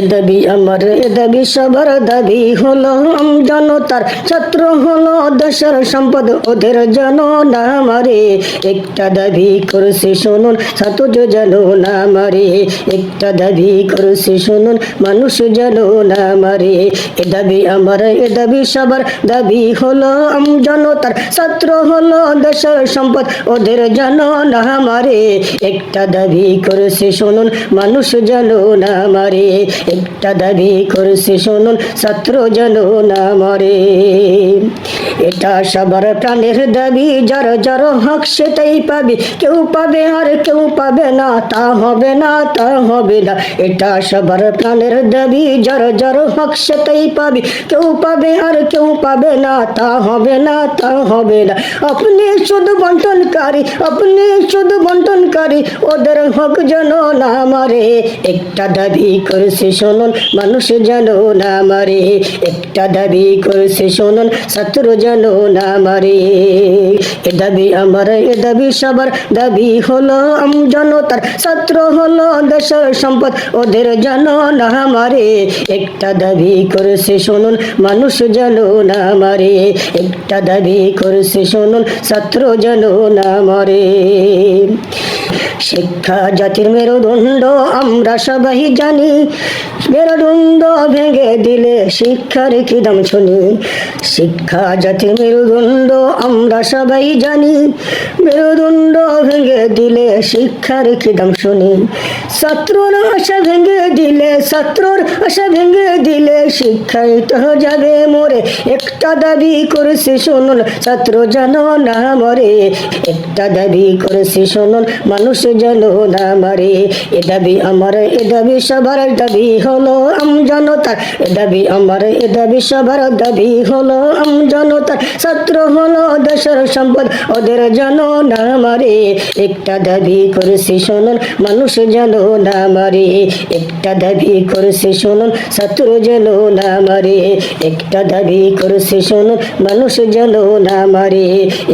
দাবি আমার দাবি সবার দাবি হলো, জনতার ছাত্র হলো, দেশের সম্পদ ওদের জানো না মারে। একটা দাবি করছে শুনুন, ছাত্র জানো না মারে। একটা দাবি করছে শুনুন, মানুষ জানো না মারে। এ দাবি আমার, এ দাবি সবার দাবি হলো, জনতার ছাত্র হলো, দেশের সম্পদ ওদের জানো না মারে। একটা দাবি করেছে শুনুন, মানুষ জানো না মারে। একটা দাবি করছে শুনুন ছাত্র যেন না মারে। এটা সবার প্রাণের দাবি, যার যার হক সেটাই পাবে। কেউ পাবে আর কেউ পাবে না, তা হবে না, তা হবে না। এটা সবার প্রাণের দাবি, যার যার হক সেটাই পাবে। কেউ পাবে আর কেউ পাবে না, তা হবে না, তা হবে না। আপনি শুধু বন্টনকারী, আপনি শুধু বন্টনকারী, ওদের হক যেন না মারে। একটা দাবি করেছে শুনুন, মানুষ যেন না মারে। একটা দাবি করেছে শুনুন ছাত্র যেন না মারে? এ দাবি আমার, এ দাবি সবার। দাবি হলো, আম জনতার ছাত্র হলো, দেশের সম্পদ ওদের যেন না মারে। একটা দাবি করেছে শুনুন, মানুষ যেন না মারে। একটা দাবি করেছে শুনুন, ছাত্র যেন না মারে। শিক্ষা জাতির মেরুদণ্ড আমরা সবাই জানি। মেরুদণ্ড ভেঙে দিলে শিক্ষার কি দাম শুনি? শিক্ষা জাতির মেরুদণ্ড, আমরা সবাই জানি। মেরুদণ্ড ভেঙে দিলে শিক্ষার কি দাম শুনি। ছাত্রর আশা ভেঙে দিলে ছাত্রর আশা ভেঙে দিলে শিক্ষায় তো যাবে মরে। একটা দাবি করেছে শুনুন, ছাত্র জানো না মরে। একটা দাবি করেছে শুনুন, মানুষ জানো না মারে। এ দাবি আমার, এ দাবি সবার দাবি হলো আম জনতার এ দাবি আমার, এ দাবি সবার দাবি হলো আম জনতার ছাত্র হলো দেশের সম্পদ, ওদের জানো না একটা দাবি করেছে শুনুন, মানুষ জানো না মারে। একটা দাবি করেছে শুনুন ছাত্র জানো না মারে। একটা দাবি করেছে শুনুন, মানুষ জানো না মারে।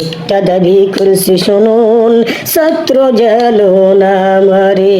একটা দাবি করেছে শুনুন ছাত্র জানো না মারে।